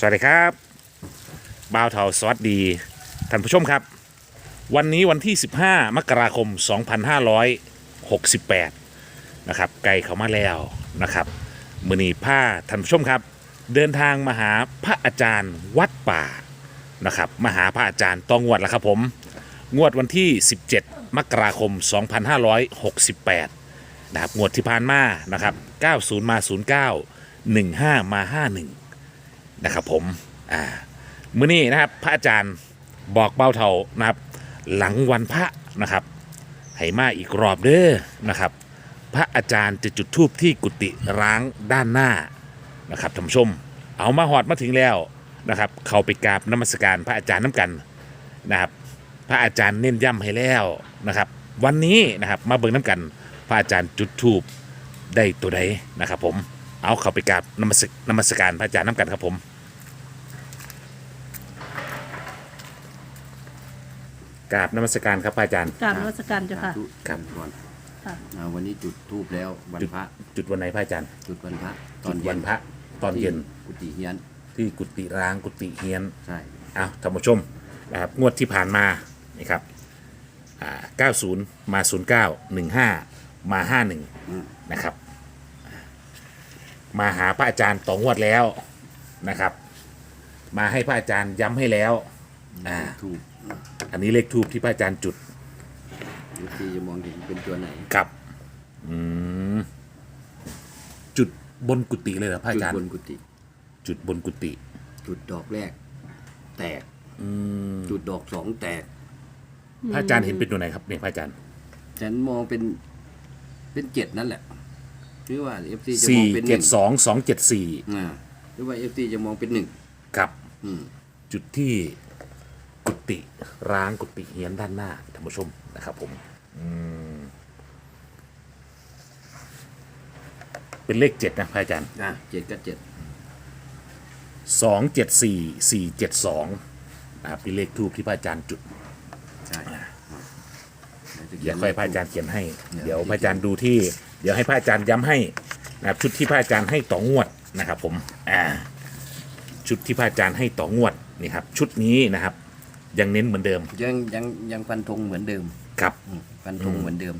สวัสดีครับบ่าวเทาสวัสดีท่านผู้ชมครับ วันนี้วันที่ 15 มกราคม 2568 นะครับไกลเขามาแล้วนะครับมือนีผ้าท่านผู้ชมครับ เดินทางมาหาพระอาจารย์วัดป่านะครับมาหาพระอาจารย์ต้องงวดแล้วครับผม งวดวันที่ 17 มกราคม 2568 นะครับงวดที่ผ่านมานะครับ 90 มา 09 15 มา 51 นะครับผมอ่ามื้อนี้นะครับพระอาจารย์บอกเบ้าเท่านะครับ หลังวันพระนะครับให้มาอีกรอบเด้อนะครับ พระอาจารย์จะจุดธูปที่กุฏิร้างด้านหน้านะครับท่านผู้ชม เอามาหอดมาถึงแล้วนะครับ เข้าไปกราบนมัสการพระอาจารย์น้ำกันนะครับ พระอาจารย์เน้นย้ำให้แล้วนะครับ วันนี้นะครับมาเบิ่งน้ำกัน พระอาจารย์จุดธูปได้ตัวใดนะครับผม เอาเข้าไปกราบนมัสนมัสการพระอาจารย์น้ำกันครับผมกราบนมัสการครับพระอาจารย์ กรารนวัตการเจ้าค่ะ สธุครับ ก่อนค่ะ อ่าวันนี้จุดทูบแล้ววันจุดพระจุดวันไหนพระอาจารย์จุดวันพระตจุอนดเย็วันนพระตอนเย็นกุฏิเฮียนที่กุฏิร้างกุฏิเฮียน ใช่เอาท่านผู้ชมนะครับงวดที่ผ่านมานี่ครับอ่า90 มา 09 15 มา 51 นะครับ มาหาพระอาจารย์ต่องวดแล้วนะครับ มาให้พระอาจารย์ย้ำให้แล้วอ่าทูบอันนี้เลขทูบที่พระอาจารย์จุดวิธีจะมองเห็นเป็นตัวไหนกับอืมจุดบนกุฏิเลยเหรอพระจุอาดจารย์ บนกุฏิจุดบนกุฏิจุดดอกแรก แตกจุดดอกสองแตก พระอาจารย์เห็นเป็นตัวไหนครับเนี่ยพระอาจารย์ ฉันมองเป็นเป็นเจ็ดนั่นแหละ หรือว่าเอฟซีจะมสี่องเป็นหเจ็นึ่ดงสองสองเจ็ดสี่อ่าหรือว่าเอฟซีจะมองเป็นหนึ่งกับ อืม จุดที่กุฏิร้างกุฏิเฮียนด้านหน้าท่านผู้ชมนะครับผมอืมเป็นเลขเจ็ดนะพระอาจารย์อะเจ็ดก็เจ็ดสองเจ็ดสี่สี่เจ็ดสองนะครับเป็นเลขทูบที่พระอาจารย์จุด ใช่เดี๋ยวค่อยพระอาจารย์เขียนให้ เดี๋ยวเดี๋ยวพระอาจารย์ดูที่ เดี๋ยวให้พระอาจารย์ย้ำให้นะครับชุดที่พระอาจารย์ให้ต่องวดนะครับผมอ่าชุดที่พระอาจารย์ให้ต่องวดนี่ครับชุดนี้นะครับ ยังเน้นเหมือนเดิมยังยังยังฟันธงเหมือนเดิมครับ อืมฟันธงเหมือนเดิม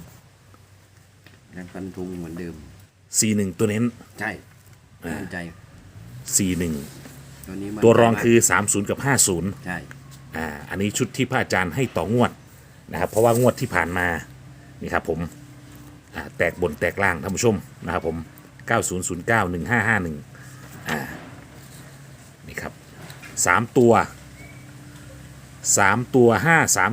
ยังฟันธงเหมือนเดิมสี่หนึ่งตัวเน้น ใช่มั่นใจสี่หนึ่งตัวนี้มันตัวรองใจมากคือสามศูนย์กับห้าศูนย์ใช่อ่าอันนี้ชุดที่พระอาจารย์ให้ต่องวดนะครับเพราะว่างวดที่ผ่านมานี่ครับผม อ่าแตกบนแตกล่างท่านผู้ชมนะครับผม 9009 1551อ่านี่ครับสามตัวสามตัว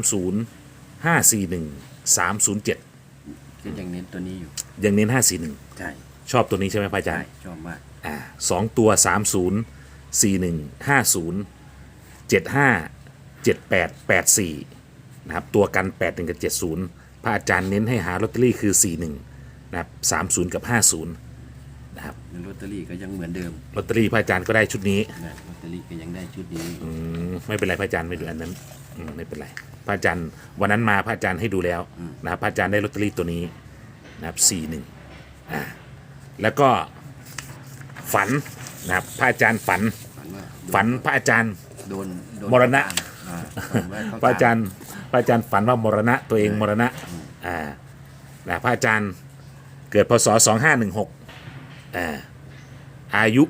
530 541 307ก็ยังเน้นตัวนี้อยู่ยังเน้น 541 ใช่ชอบตัวนี้ใช่ไหมพระอาจาใช่รย์ชอบมากอ่าสองตัว 30 41 50 75 78 84นะครับตัวกัน 81 กับ 70 พระอาจารย์เน้นให้หาลอตเตอรี่คือ 41 นะครับ 30 กับ 50 นะครับลอตเตอรี่ก็ยังเหมือนเดิมลอตเตอรี่พระอาจารย์ก็ได้ชุดนี้นะลอตเตอรี่ก็ยังได้ชุดนี้อืมไม่เป็นไรพระอาจารย์ไม่ดูอันนั้นอืมไม่เป็นไรพระอาจารย์วันนั้นมาพระอาจารย์ให้ดูแล้วนะครับพระอาจารย์ได้ลอตเตอรี่ตัวนี้นะครับ 41อ่าแล้วก็ฝันนะครับพระอาจารย์ฝัน ฝันว่าฝันพระอาจารย์ โดนโดนมรณะ อ่าฝันว่าเขพระอาจารย์พ ระอาจารย์ฝันว่ามรณะตัวเองมรณะอ่านะพระอาจารย์เกิดพศสองห้าหนึ่งหกอ่าอายุ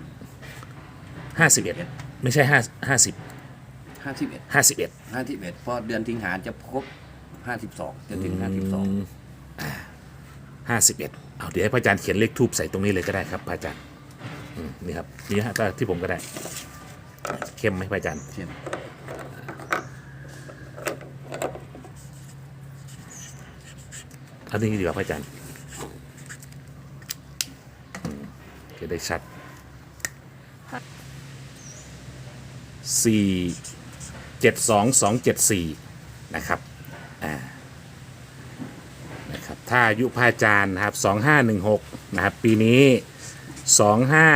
ห้าสิบเอ็ดไม่ใช่ห้าห้าสิบห้าสิบเอ็ดห้าสิบเอ็ดห้าสิบเอ็ดพอเดือนสิงหาจะครบห้าสิบสองจะถึงห้าสิบสองห้าสิบเอ็ดเอาเดี๋ยวให้พระอาจารย์เขียนเลขทูบใส่ตรงนี้เลยก็ได้ครับพระอาจารย์อืมนี่ครับนี่ฮะก็ที่ผมก็ได้ เข้มไหมพระอาจารย์เช่น อานี้ดีกว่าพระอาจารย์จะได้ชัดสี่เจ็ดสองสองเจ็ดสี่นะครับอ่านะครับถ้าอายุพระอาจารย์นะครับสองห้าหนึ่งหกนะครับปีนี้สองห้า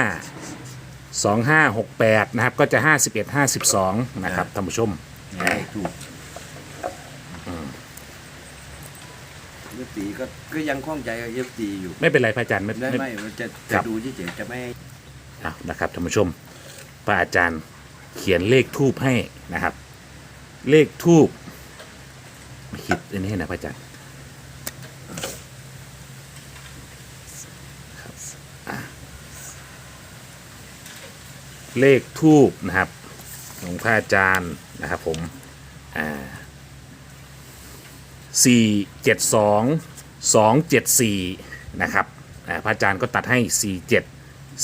สองห้าหกแปดนะครับก็จะห้าสิบเอ็ดห้าสิบสองนะครับท่านผู้ชม ถูก เอฟซีก็ก็ยังคล่องใจกับเอฟซีอยู่ไม่เป็นไรพระอาจารย์ไม่ได้ไม่ไหมมันจะครัจะบดูเฉยๆจะไม่เอานะครับท่านผู้ชมพระอาจารย์เขียนเลขทูบให้นะครับ เลขทูบไม่คิดอันนี้ให้นะพระอาจารย์ครับอะเลขทูบนะครับของพระอาจารย์นะครับผมอ่า สี่เจ็ดสองสองเจ็ดสี่นะครับพระอาจารย์ก็ตัดให้สี่เจ็ด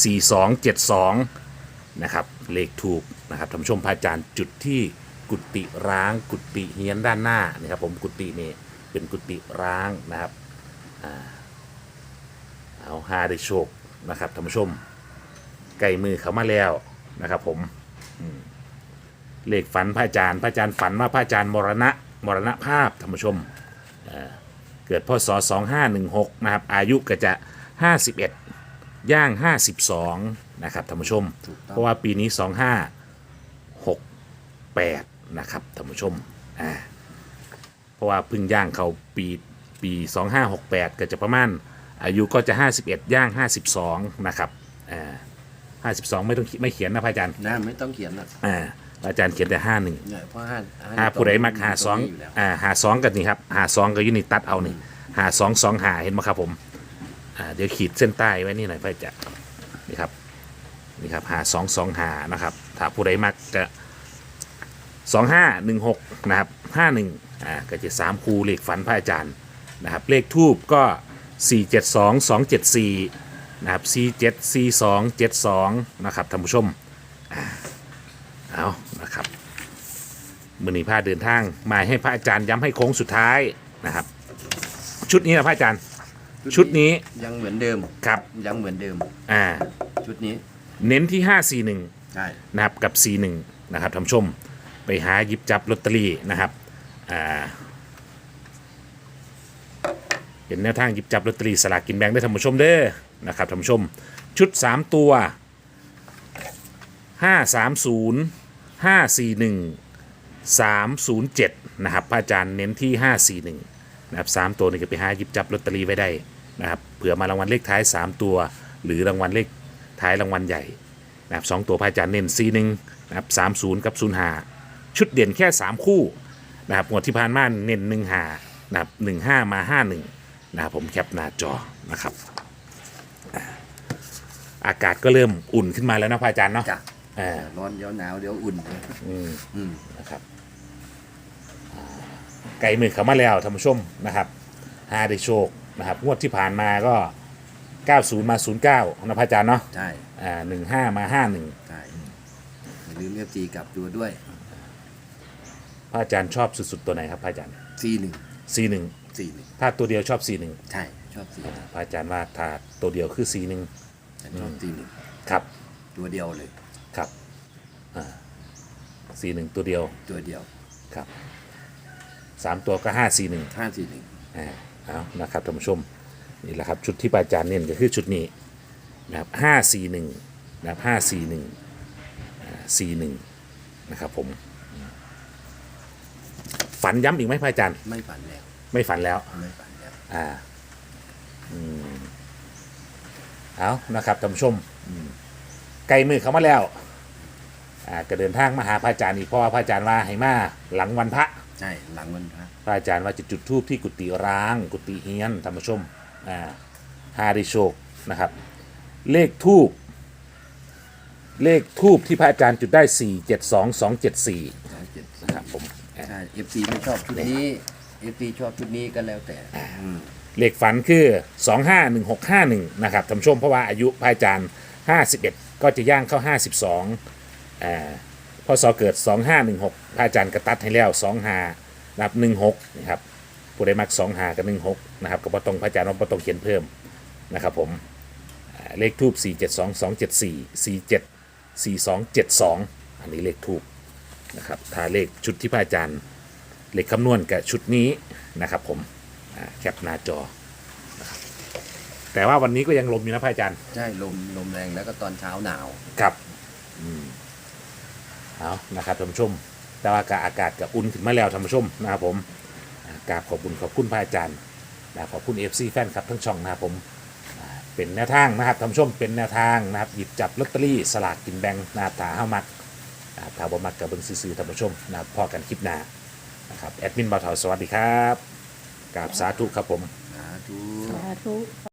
สี่สองเจ็ดสองนะครับ เลขถูกนะครับท่านผู้ชมพระอาจารย์จุดที่กุฏิร้าง กุฏิเฮียนด้านหน้านะครับผมกุฏินี่เป็นกุฏิร้างนะครับเอาหาได้โชคนะครับท่านผู้ชมไก่มือเขามาแล้วนะครับ ผมเลขฝันพระอาจารย์พระอาจารย์ฝันว่าพระอาจารย์มรณะมรณภาพท่านผู้ชม เกิดพศ 2516 นะครับ อายุก็จะ 51 ย่าง 52 นะครับท่านผู้ชมถูกต้องเพราะว่าปีนี้ 2568 นะครับท่านผู้ชมอ่าเพราะว่าเพึ่งย่างเขาปีปี 2568 ก็จะประมาณ อายุก็จะ 51 ย่าง 52 นะครับอ่า52 ไม่ต้องไม่เขียนนะพระอาจารย์นะไม่ต้องเขียนนะอ่าพระ อาจารย์เขียนแต่51เนี่ยเพราะห้าหาผู้ใดมักหาสองยู่แล้วอ่าหาสองกันนี่ครับหาสองก็อยูนิตัดเอานี่หาสองสองหาเห็นไหมครับผมอ่าเดี๋ยวขีดเส้นใต้ไว้นี่หน่อยเพื่อจะนี่ครับนี่ครับหาสองสองหานะครับถ้าผู้ใดมักจะสองห้าหนึ่งหกนะครับห้าหนึ่งอ่าก็จะสามคูเลขฝันพระอาจารย์นะครับเลขทูบก็สี่เจ็ดสองสองเจ็ดสี่นะครับสี่เจ็ดสี่สองเจ็ดสองนะครับท่านผู้ชมอ่าเอานะครับ มือนีพาเดินทางมาให้พระอาจารย์ย้ำให้โค้งสุดท้ายนะครับ ชุดนี้นะพระอาจารย์ ชุดนี้ยังเหมือนเดิมครับยังเหมือนเดิม อ่า ชุดนี้เน้นที่ 541ใช่นะครับกับ 41นะครับท่านผู้ชมไปหาหยิบจับลอตเตอรี่นะครับอ่าเป็นแนวทางหยิบจับลอตเตอรี่สลากกินแบ่งได้ท่านผู้ชมเด้อนะครับท่านผู้ชม ชุด 3 ตัว 530 541 307 นะครับพระอาจารย์เน้นที่ 541 นะครับสามตัวนี่ก็ไปหาหยิบจับลอตเตอรี่ไว้ได้นะครับเผื่อมารางวัลเลขท้าย 3 ตัว หรือรางวัลเลขท้ายรางวัลใหญ่นะครับสองตัวพระอาจารย์เน้น 4 1 นะครับ 30 กับ 05 ชุดเด่นแค่ 3 คู่นะครับงวดที่ผ่านมาเน้น1 5นะครับ15 มา 51 นะครับผมแคปหน้าจอนะครับอ่าอากาศก็เริ่มอุ่นขึ้นมาแล้วนะพระอาจารย์เนาะจ้ะอ่าร้อนเดี๋ยวหนาวเดี๋ยวอุ่นอืม อืมนะครับอ่า ไก่มือเขามาแล้วท่านผู้ชมนะครับหาได้โชคนะครับงวดที่ผ่านมาก็ 90 มา 09นะพระอาจารย์เนาะใช่อ่า15 มา 51 ใช่อย่าลืมเอฟซีกลับตัวด้วยพระอาจารย์ชอบสุดๆตัวไหนครับพระอาจารย์ซีหนึ่ง C1 ซีหนึ่งถ้าตัวเดียวชอบ C1 ใช่ชอบซีพระอาจารย์ว่าถ้าตัวเดียวคือ C1 ฉันชอบซีหนึ่งครับ ตัวเดียวเลย ครับอ่า C1 ตัวเดียวตัวเดียว ครับ สามตัวก็5 C1 ห้าซีหนึ่งอ่าเอานะครับท่านผู้ชมนี่แหละครับชุดที่พระอาจารย์เน้นก็คือชุดนี้นะครับห้าสี่หนึ่งนะครับห้าสี่หนึ่งสี่หนึ่งนะครับผม ฝันย้ำอีกไหมพระอาจารย์ ไม่ฝันแล้ว ไม่ฝันแล้ว ไม่ฝันแล้ว อ่า อืม เอานะครับท่านผู้ชมอืมไกลมือเขามาแล้ว อ่าก็เดินทางมาหาพระอาจารย์อีกเพราะว่าพระอาจารย์ว่าให้มาหลังวันพระ ใช่หลังวันพระพระอาจารย์ว่าจะจุดทูบที่กุฏิร้าง กุฏิเฮียนธรรมชมอ่าฮาริโชคนะครับ เลขทูบเลขทูบที่พระอาจารย์จุดได้ 4 7 2 2 7 4 สองเจ็ดนะครับผมอ่าใช่เอฟซีไม่ชอบชุดนี้เอฟซีชอบชุดนี้ก็แล้วแต่อืมเลขฝันคือ 2 5 1 6 5 1 นะครับท่านผู้ชมเพราะว่าอายุพระอาจารย์ 51 ก็จะย่างเข้า 52อ่า พศเกิด 2516พระอาจารย์กระตัดให้แล้ว2 5นับ16นะครับผู้ใดมัก2 5กับ16นะครับก็บ่ต้องพระอาจารย์ว่าบ่ต้องเขียนเพิ่มนะครับผมอ่าเลขทูบ4 7 2 2 7 4 4 7 4 2 7 2 อันนี้เลขทูบนะครับถ้าเลขชุดที่พระอาจารย์เลขคำนวณกับชุดนี้นะครับผมอ่าแคปหน้าจอนะครับแต่ว่าวันนี้ก็ยังลมอยู่นะพระอาจารย์ ใช่ลมลมแรงแล้วก็ตอนเช้าหนาว ครับอืม เอานะครับท่านผู้ชม แต่ว่าอากาศกับอุ่นขึ้นมาแล้วท่านผู้ชมนะครับผมกราบขอบคุณขอบคุณพระอาจารย์นะขอบคุณเอฟซีแฟนครับทั้งช่องนะครับผมเป็นแนวทางนะครับท่านผู้ชมเป็นแนวทางนะครับหยิบจับลอตเตอรี่สลากกินแบ่งนะครับถาเข้ามักอ่าถ้าบมักกับเบิ่งซื่อๆท่านผู้ชมนะครับพอกันคลิปหน้านะครับแอดมินบ่าวเถาสวัสดีครับกราบสาธุครับผม สาธุสาธุ